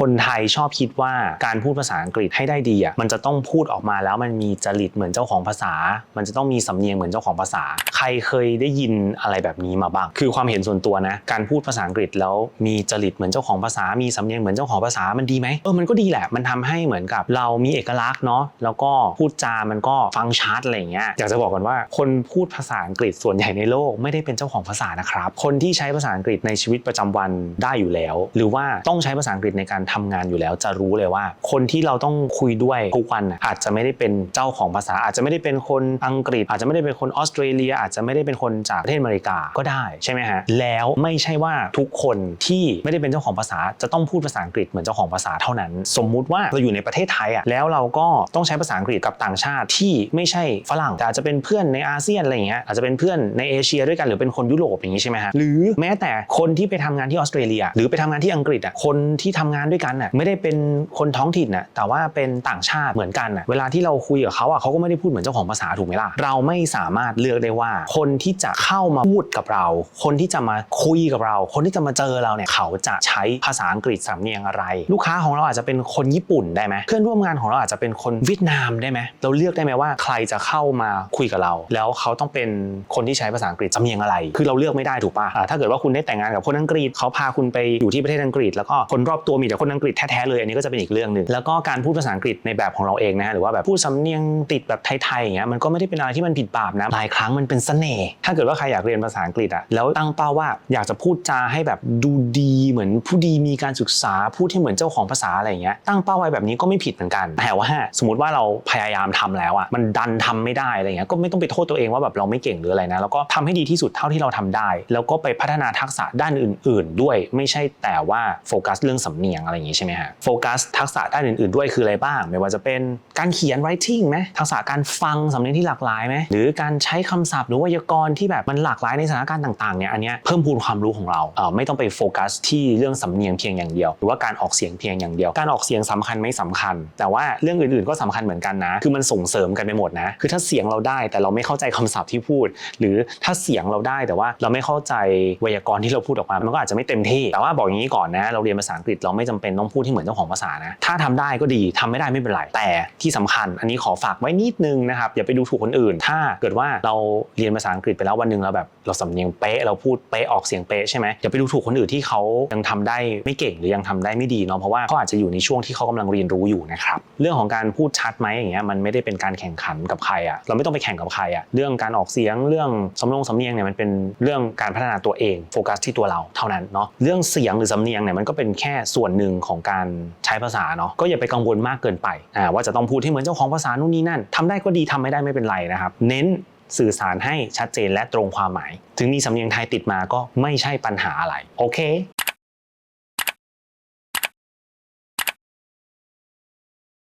คนไทยชอบคิดว่าการพูดภาษาอังกฤษให้ได้ดีอะมันจะต้องพูดออกมาแล้วมันมีจริตเหมือนเจ้าของภาษา มันจะต้องมีสำเนียงเหมือนเจ้าของภาษา ใครเคยได้ยินอะไรแบบนี้มาบ้าง คือความเห็นส่วนตัวนะ การพูดภาษาอังกฤษแล้วมีจริตเหมือนเจ้าของภาษา มีสำเนียงเหมือนเจ้าของภาษามันดีไหมเออมันก็ดีแหละ มันทำให้เหมือนกับเรามีเอกลักษณ์เนาะแล้วก็พูดจามันก็ฟังชัดอะไรอย่างเงี้ยอยากจะบอกก่อนว่า คนพูดภาษาอังกฤษส่วนใหญ่ในโลกไม่ได้เป็นเจ้าของภาษานะครับคนที่ใช้ภาษาอังกฤษในชีวิตประจำวันได้อยู่แล้ว หรือว่าต้องใช้ภาษาอังกฤษในการทำงานอยู่แล้ว จะรู้เลยว่า คนที่เราต้องคุยด้วยทุกวันอาจจะไม่ได้เป็นเจ้าของภาษา อาจจะไม่ได้เป็นคนอังกฤษ อาจจะไม่ได้เป็นคนออสเตรเลีย อาจจะไม่ได้เป็นคนจากประเทศอเมริกาก็ได้ใช่ไหมฮะแล้วไม่ใช่ว่าทุกคนที่ไม่ได้เป็นเจ้าของภาษา จะต้องพูดภาษาอังกฤษเหมือนเจ้าของภาษาเท่านั้น สมมุติว่าเราอยู่ในประเทศไทยอะแล้วเราก็ต้องใช้ภาษาอังกฤษกับต่างชาติที่ไม่ใช่ฝรั่งแต่อาจจะเป็นเพื่อนในอาเซียนอะไรอย่างเงี้ยอาจจะเป็นเพื่อนในเอเชียด้วยกันหรือเป็นคนยุโรปอย่างนี้ใช่ไหมฮะหรือแม้แต่คนที่ไปทำงานที่ออสเตรเลีย หรือไปทำงานที่อังกฤษอะคนที่ทำงานด้วยกันอะไม่ได้เป็นคนท้องถิ่นอะแต่ว่าเป็นต่างชาติเหมือนกันอะเวลาที่เราคุยกับเขาอะเขาก็ไม่ได้พูดเหมือนเจ้าของภาษาถูกไหมล่ะเราไม่สามารถเลือกได้ว่า คนที่จะเข้ามาพูดกับเรา คนที่จะมาคุยกับเรา คนที่จะมาเจอเราเนี่ยเขาจะใช้ภาษาอังกฤษสำเนียงอะไร ลูกค้าของเราอาจจะเป็นคนญี่ปุ่นได้ไหมเพื่อนร่วมงานของเราอาจจะเป็นคนเวียดนามได้ไหมเราเลือกได้ไหมว่าใครจะเข้ามาคุยกับเรา แล้วเขาต้องเป็นคนที่ใช้ภาษาอังกฤษสำเนียงอะไร คือเราเลือกไม่ได้ถูกป่ะถ้าเกิดว่าคุณได้แต่งงานกับคนอังกฤษเขาพาคุณไปอยู่ที่ประเทศอังกฤษแล้วก็คนรอบตัวมีแต่คนคนอังกฤษแท้ๆเลยอันนี้ก็จะเป็นอีกเรื่องหนึ่งแล้วก็การพูดภาษาอังกฤษในแบบของเราเองนะหรือว่าแบบพูดสำเนียงติดแบบไทยๆอย่างเงี้ยมันก็ไม่ได้เป็นอะไรที่มันผิดบาปนะหลายครั้งมันเป็นเสน่ห์ถ้าเกิดว่าใครอยากเรียนภาษาอังกฤษอะแล้วตั้งเป้าว่าอยากจะพูดจาให้แบบดูดีเหมือนผู้ดีมีการศึกษาพูดให้เหมือนเจ้าของภาษาอะไรอย่างเงี้ยตั้งเป้าไว้แบบนี้ก็ไม่ผิดเหมือนกันแต่ว่าสมมติว่าเราพยายามทำแล้วอะมันดันทำไม่ได้อะไรเงี้ยก็ไม่ต้องไปโทษตัวเองว่าแบบเราไม่เก่งหรืออะไรนะแล้วก็ทำให้ดีที่สุดเท่าที่เราทำได้ แล้วก็ไปพัฒนาทักษะด้านอื่น ๆ ด้วยไม่ใช่แต่ว่าโฟกัสเรื่องสำเนียงอะไรอย่างงี้ใช่ไหมฮะโฟกัสทักษะด้านอื่น ๆ ด้วยคืออะไรบ้าง ไม่ว่าจะเป็นการเขียน writing ไหมทักษะการฟังสำเนียงที่หลากหลายไหมหรือการใช้คำศัพท์หรือไวยากรณ์ที่แบบมันหลากหลายในสถานการณ์ต่างๆเนี่ยอันเนี้ยเพิ่มพูนความรู้ของเราเอ่อไม่ต้องไปโฟกัสที่เรื่องสำเนียงเพียงอย่างเดียว หรือว่าการออกเสียงเพียงอย่างเดียว การออกเสียงสำคัญไม่สำคัญ แต่ว่าเรื่องอื่น ๆ ก็สำคัญเหมือนกันนะ คือมันส่งเสริมกันไปหมดนะ คือถ้าเสียงเราได้แต่เราไม่เข้าใจคำศัพท์ที่พูด หรือถ้าเสียงเราได้แต่ว่าเราไม่เข้าใจไวยากรณ์ที่เราพูดออกมา มันก็อาจจะไม่เต็มที่ แต่ว่าบอกอย่างนี้ก่อนนะ เราเรียนภาษาอังกฤษเราไม่จำเป็นต้องพูดที่เหมือนเจ้าของภาษานะ ถ้าทำได้ก็ดีทำไม่ได้ไม่เป็นไร แต่ที่สำคัญ อันนี้ขอฝากไว้นิดนึงนะครับ อย่าไปดูถูกคนอื่น ถ้าเกิดว่าเราเรียนภาษาอังกฤษไปแล้ววันหนึ่งเราแบบเราสำเนียงเป๊ะเราพูดเป๊ะออกเสียงเป๊ะใช่ไหมอย่าไปดูถูกคนอื่นที่เขายังทำได้ไม่เก่งหรือยังทำได้ไม่ดีเนาะเพราะว่าเขาอาจจะอยู่ในช่วงที่เขากำลังเรียนรู้อยู่นะครับเรื่องของการพูดชัดไหมอย่างเงี้ยมันไม่ได้เป็นการแข่งขันกับใครอะเราไม่ต้องไปแข่งกับใครอะเรื่องการออกเสียงเรื่องสำนงสำเนียงเนี่ยมันเป็นเรื่องการพัฒนาตัวเองโฟกัสที่ตัวเราเท่านั้นเนาะเรื่องเสียงหรือสำเนียงเนี่ยมันก็เป็นแค่ส่วนหนึ่งึ่งของการใช้ภาษาเนาะก็อย่าไปกังวลมากเกินไปว่าจะต้องพูดให้เหมือนเจ้าของภาษานู่นนี่นั่นทำได้ก็ดีทำไม่ได้ไม่เป็นไรนะครับ เน้นสื่อสารให้ชัดเจนและตรงความหมาย ถึงมีสำเนียงไทยติดมาก็ไม่ใช่ปัญหาอะไร โอเค